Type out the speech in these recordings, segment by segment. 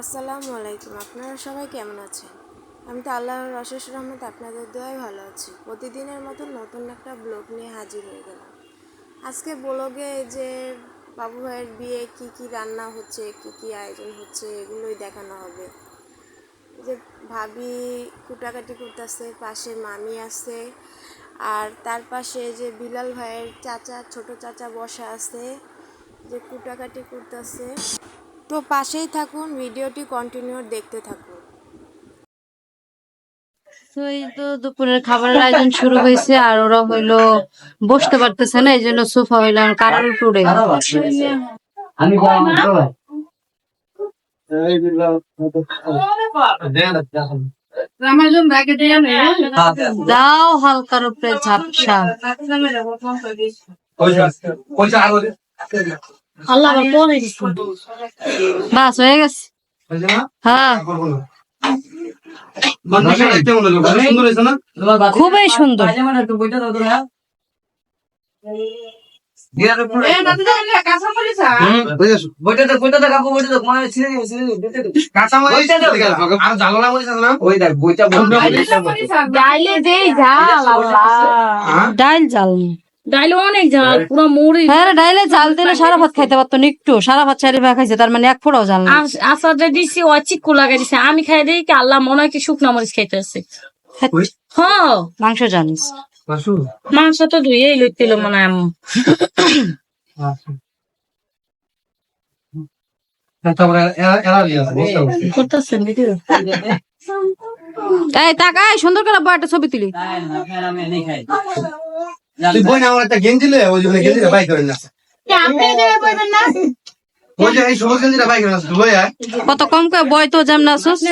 আসসালামু আলাইকুম। আপনারা সবাই কেমন আছেন? আমি তো আল্লাহর অশেষ রহমত আপনাদের দোয়াই ভালো আছি। প্রতিদিনের মতো নতুন একটা ব্লগ নিয়ে হাজির হয়ে গেলাম। আজকে ব্লগে যে বাবু ভাইয়ের বিয়ে, কি কি রান্না হচ্ছে, কি কি আয়োজন হচ্ছে, এগুলোই দেখানো হবে। যে ভাবি কুটাকাটি করতেছে, পাশে মামি আছে, আর তার পাশে যে বিলাল ভাইয়ের চাচা, ছোট চাচা বসা আছে, যে কুটাকাটি করতেছে। তো পাশেই থাকুন ভিডিওটি কন্টিনিউ দেখতে থাকুন। তো এই তো দুপুরের খাবারের আয়োজন শুরু হয়েছে আর ওরা হইল বসতে পারতেছে না এই জন্য সোফা হইলাম কারার উপরে আমি দাও হালকার উপরে ঝাপসা। আল্লাহ পরে বাস হয়ে গেছে। হ্যাঁ। খুবই সুন্দর। ডাইল জাল ডাইলে অনেক ঝাল পুরো মুড়ি হ্যাঁ ডাইলে দিলে সারা ভাত খাইতে পারতো না একটু। সারা ভাত চারি ভাগ খাইছে তার মানে এক ফোড়াও জাল না আসাদে দিছি ও চিক্কু লাগাই দিছে। আমি খাই দিই কি আল্লাহ মনে হয় কি শুকনা মরিচ খাইতেছে হ্যাঁ। মাংস জানিস মাংস? তো ধুয়েই লইতেল মনে হয় ভিডিও? সুন্দর করে একটা ছবি তুলি। তুই বই আমার একটা ওই জন্য বাই করে না না বাই না কত কম করে বয় তো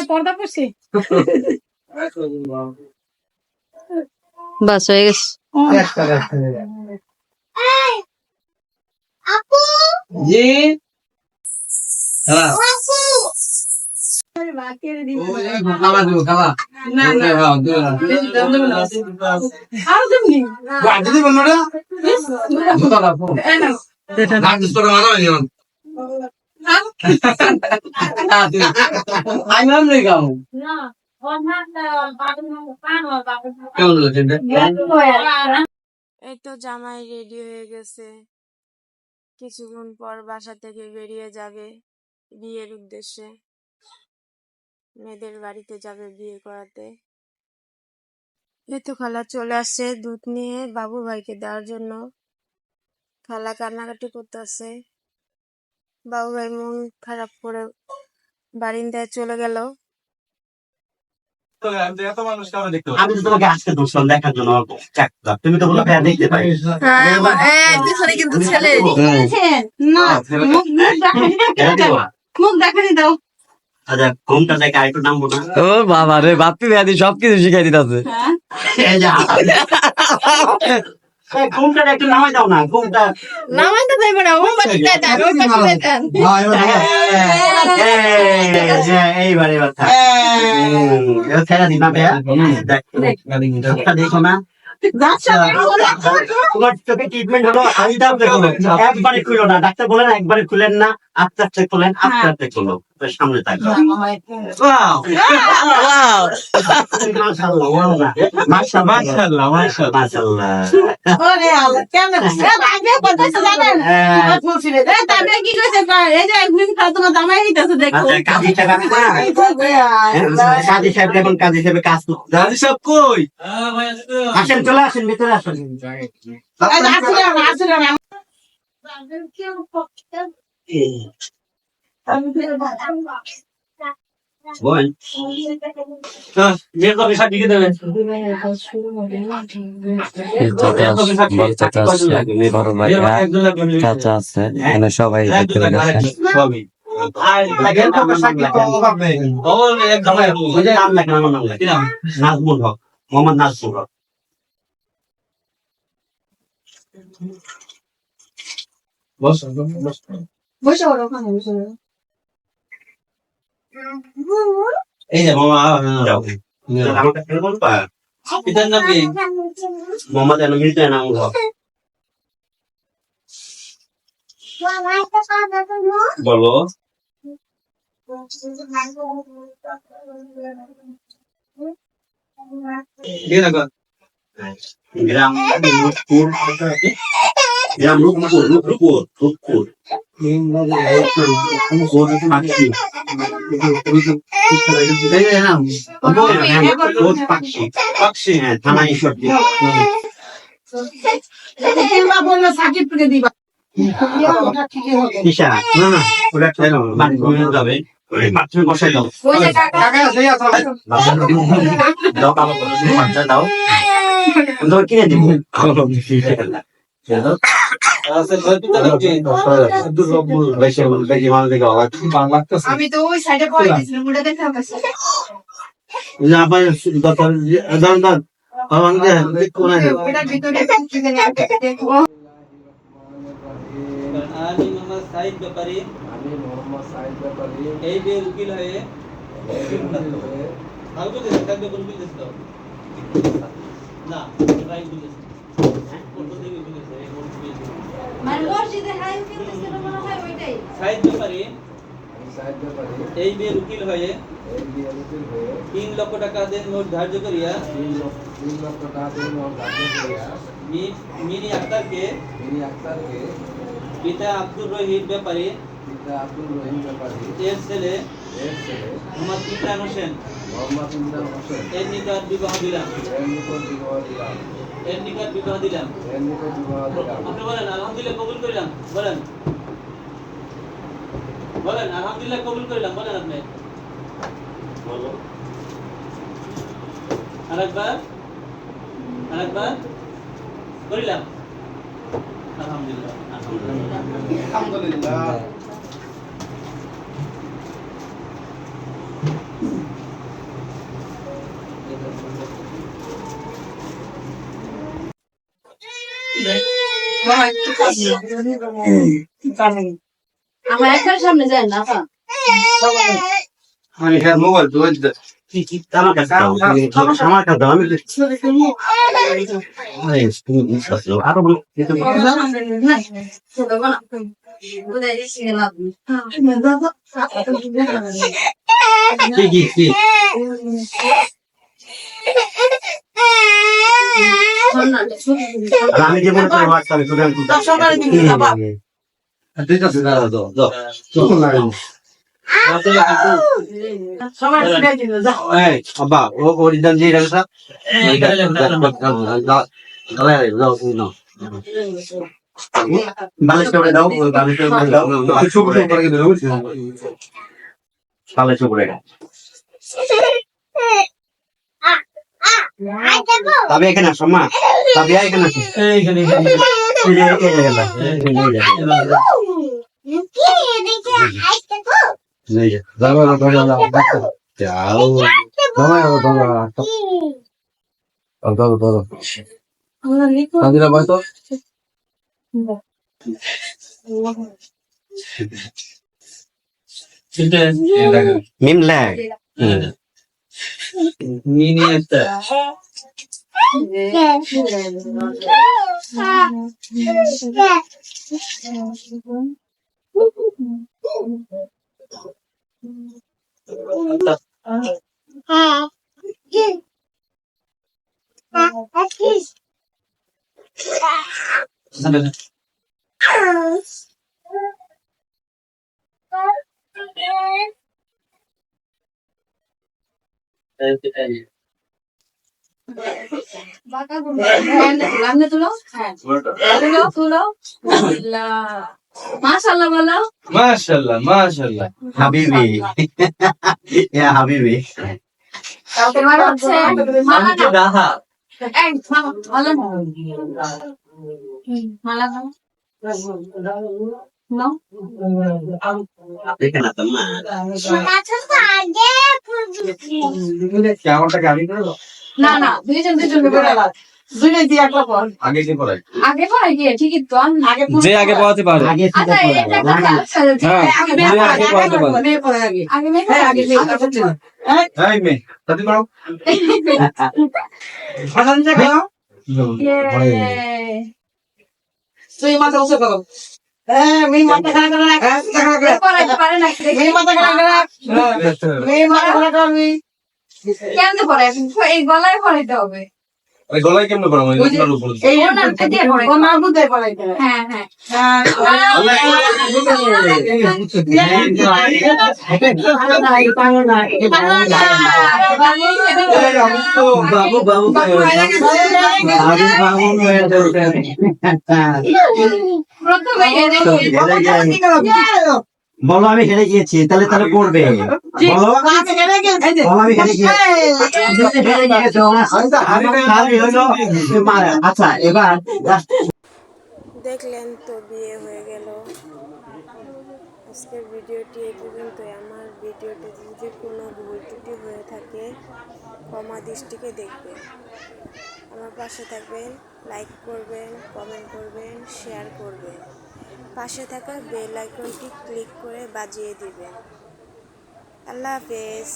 পর্দা করছি বাস হয়ে গেছে। একটা একটা জি? হ্যাঁ এই তো জামাই রেডি হয়ে গেছে। কিছুক্ষণ পর বাসা থেকে বেরিয়ে যাবে বিয়ের উদ্দেশ্যে। মেয়েদের বাড়িতে যাবে বিয়ে করাতে। এই তো খালা চলে আসছে দুধ নিয়ে বাবু ভাইকে দেওয়ার জন্য। খালা কান্নাকাটি করতে করতেছে। বাবু ভাই মন খারাপ করে বারিন্দায় চলে গেল। আমি তো তোমাকে আজকে দর্শন দেখার জন্য চাকতাম তুমি তো বলো ভাইয়া দেখতে পাই। কিন্তু ছেলে মুখ দেখানি দাও। ও বাবা রে বাপ্পি ভাই সবকিছু শিখাই দিতেছে। এই যা। এই ঘুমটা একটু নামাই দাও না ঘুমটা। নামাইতে দেবে না ও বাড়ি দেন ওই পাশে দেন হ্যাঁ, এইবার এবার থাক। হুম, এবার ছেড়ে দিই না। ভাইয়া দেখো না তোমার চোখে ট্রিটমেন্ট হলো আইটাও দেখো। একবারে খুলো না ডাক্তার বলেন একবারে খুলেন না। আস্তে খুলেন আস্তে আস্তে খুলো এবার সামনে মাশাআল্লাহ। মাশাআল্লাহ। মাশাআল্লাহ আচ্ছা কাজী সাহেব না কাজী সাহেব কাজী সাহেব কাজ সব কই? আসেন চলে আসেন ভিতরে আসেন। দিকে দেবে চাচা আছে এখানে সবাই দেখতে গেছে। সবই। আর লাগেন তো সাকি তো অভাব নেই ও একদম ওই যে নাম লেখেন আমার নাম লেখেন নাজমুল হক মোহাম্মদ নাজমুল হক বস এই যে মামা যাও আমাকে ফেল বলবা পিতার নাম কি মোহাম্মদ এনে মিলতে নাম হক বলো ঠিক আছে গ্রাম রূপপুর গ্রাম রূপপুর রূপপুর রূপপুর পাখি পাখি হ্যাঁ থানা ঈশ্বর দাও দাও কিনে দিব আমি তো দেখতে যা কোন জানি একটা দেখো আমি মোহাম্মদ সাইদ ব্যাপারী এই বে উকিল হয়ে আগে তো দেশ কাকে উকিল দেশ দাও না রাইট দিয়েছে কোর্ট থেকে উকিল দেশ এই কোর্ট থেকে মানে মসজিদে হাই উকিল দিছিল মনে হয় ওইটাই। সাইদ ব্যাপারী এই বে উকিল হয়ে তিন লক্ষ টাকা দেন নোট ধার্য করিয়া মি- মিনি আক্তারকে পিতা আব্দুর রহিম ব্যাপারী এর ছেলে মোহাম্মদ ইমরান হোসেন। এর নিকট বিবাহ দিলাম এর নিকট বিবাহ দিলাম আপনি বলেন আলহামদুলিল্লাহ কবুল করিলাম। বলেন। বলেন আলহামদুলিল্লাহ কবুল করিলাম। বলেন আপনি। আরেকবার। আরেকবার। করিলাম। আলহামদুলিল্লাহ। আলহামদুলিল্লাহ। আমার একটার সামনে যায় না আপা। আমি হ্যাঁ মোবাইল তো আরও আমি যে মনে করি হোয়াটসঅ্যাপে তোদের আমি ঠিক আছে দাদা দাও দাও চল। না আব্বা ও ওরিজিনাল যে রাখা বালিশ করে দাও বালিশ করে দাও। শুভ শুভ করে দিলে বালিশ করে তবে এখানে আসো মা তবে এখানে আসো এইখানে মিম মিনি একটা তুলো তুলো মাশাআল্লাহ বলো। মাশাআল্লাহ মাশাআল্লাহ। হাবিবি। ইয়া হাবিবি। তোমার হচ্ছে। মালা এই, মালা মালা না না দুইজন দুইজন যে আগে পড়াতে পারে। তুই মাথা উঁচু করো। হ্যাঁ। মেয়ে করবি। কেমনে পরে এই গলায় পড়াইতে হবে। গলায় কেমন করা হয় এই ও না বুঝতে পারে না। হ্যাঁ হ্যাঁ হ্যাঁ। বাবু বাবু প্রথমে এনে বলো আমি হেরে গিয়েছি তাহলে তাহলে পড়বে বলো বলো আমি হেরে গিয়েছি। যদি হেরে গিয়েছো, তাহলে হলো, মারা। আচ্ছা এবার দেখলেন তো বিয়ে হয়ে গেল। আজকের ভিডিওটি এই পর্যন্তই। আমার ভিডিওটি যদি কোনো ভুল ত্রুটি হয়ে থাকে ক্ষমা দৃষ্টিকে দেখবেন। আমার পাশে থাকবেন লাইক করবেন কমেন্ট করবেন শেয়ার করবেন। পাশে থাকা বেল আইকনটি ক্লিক করে বাজিয়ে দিবেন। আল্লাহ হাফেজ।